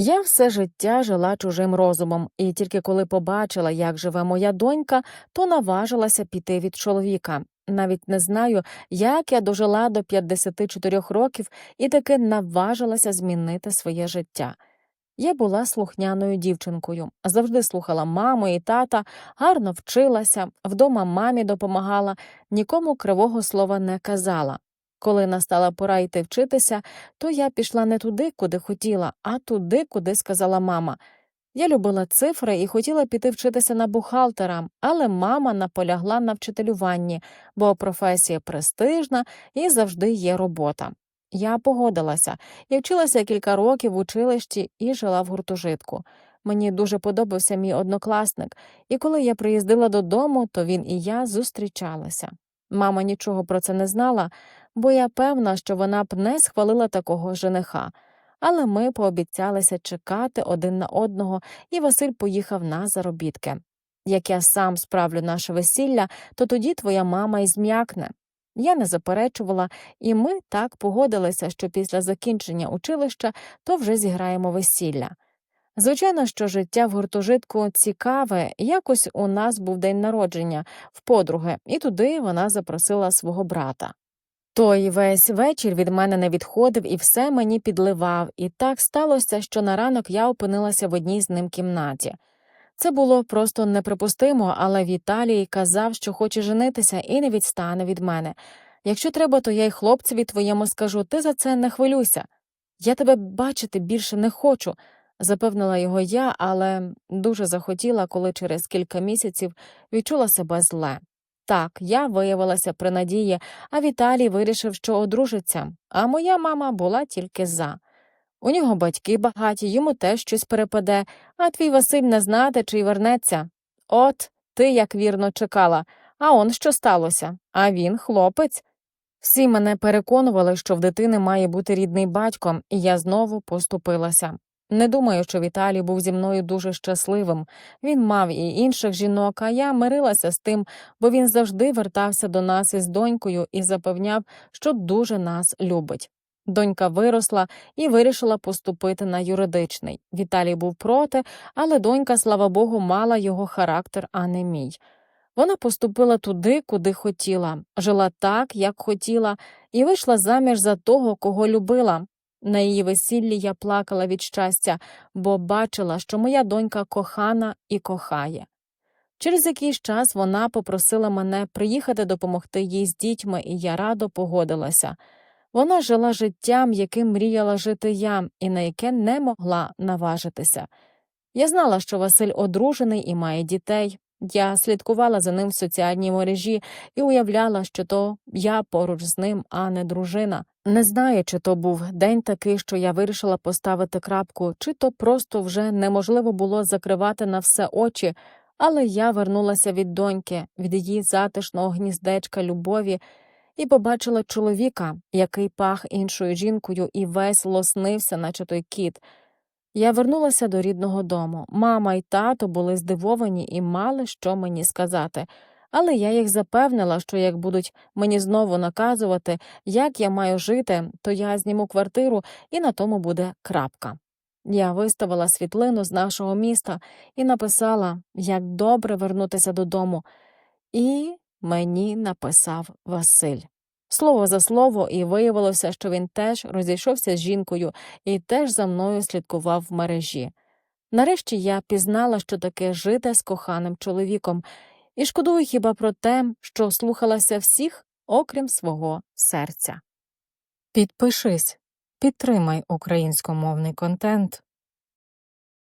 Я все життя жила чужим розумом, і тільки коли побачила, як живе моя донька, то наважилася піти від чоловіка. Навіть не знаю, як я дожила до 54 років і таки наважилася змінити своє життя. Я була слухняною дівчинкою, завжди слухала маму і тата, гарно вчилася, вдома мамі допомагала, нікому кривого слова не казала. Коли настала пора йти вчитися, то я пішла не туди, куди хотіла, а туди, куди сказала мама. Я любила цифри і хотіла піти вчитися на бухгалтера, але мама наполягла на вчителюванні, бо професія престижна і завжди є робота. Я погодилася і вчилася кілька років в училищі і жила в гуртожитку. Мені дуже подобався мій однокласник, і коли я приїздила додому, то він і я зустрічалися. Мама нічого про це не знала, бо я певна, що вона б не схвалила такого жениха. Але ми пообіцялися чекати один на одного, і Василь поїхав на заробітки. Як я сам справлю наше весілля, то тоді твоя мама й зм'якне. Я не заперечувала, і ми так погодилися, що після закінчення училища то вже зіграємо весілля. Звичайно, що життя в гуртожитку цікаве, якось у нас був день народження в подруги, і туди вона запросила свого брата. Той весь вечір від мене не відходив і все мені підливав, і так сталося, що на ранок я опинилася в одній з ним кімнаті. Це було просто неприпустимо, але Віталій казав, що хоче женитися і не відстане від мене. Якщо треба, то я й хлопцеві твоєму скажу, ти за це не хвилюйся. Я тебе бачити більше не хочу, запевнила його я, але дуже захотіла, коли через кілька місяців відчула себе зле. Так, я виявилася при надії, а Віталій вирішив, що одружиться, а моя мама була тільки за. У нього батьки багаті, йому теж щось перепаде, а твій Василь не знати, чи й вернеться. От ти як вірно чекала, а он що сталося? А він хлопець. Всі мене переконували, що в дитини має бути рідний батько, і я знову поступилася. Не думаю, що Віталій був зі мною дуже щасливим. Він мав і інших жінок, а я мирилася з тим, бо він завжди вертався до нас із донькою і запевняв, що дуже нас любить. Донька виросла і вирішила поступити на юридичний. Віталій був проти, але донька, слава Богу, мала його характер, а не мій. Вона поступила туди, куди хотіла, жила так, як хотіла, і вийшла заміж за того, кого любила. На її весіллі я плакала від щастя, бо бачила, що моя донька кохана і кохає. Через якийсь час вона попросила мене приїхати допомогти їй з дітьми, і я радо погодилася. Вона жила життям, яким мріяла жити я, і на яке не могла наважитися. Я знала, що Василь одружений і має дітей. Я слідкувала за ним в соціальній мережі і уявляла, що то я поруч з ним, а не дружина. Не знаю, чи то був день такий, що я вирішила поставити крапку, чи то просто вже неможливо було закривати на все очі, але я вернулася від доньки, від її затишного гніздечка любові і побачила чоловіка, який пах іншою жінкою і весь лоснився, наче той кіт. Я вернулася до рідного дому. Мама і тато були здивовані і мали що мені сказати, але я їх запевнила, що як будуть мені знову наказувати, як я маю жити, то я зніму квартиру і на тому буде крапка. Я виставила світлину з нашого міста і написала, як добре вернутися додому, і мені написав Василь. Слово за слово, і виявилося, що він теж розійшовся з жінкою і теж за мною слідкував в мережі. Нарешті я пізнала, що таке жити з коханим чоловіком, і шкодую хіба про те, що слухалася всіх, окрім свого серця. Підпишись, підтримай українськомовний контент.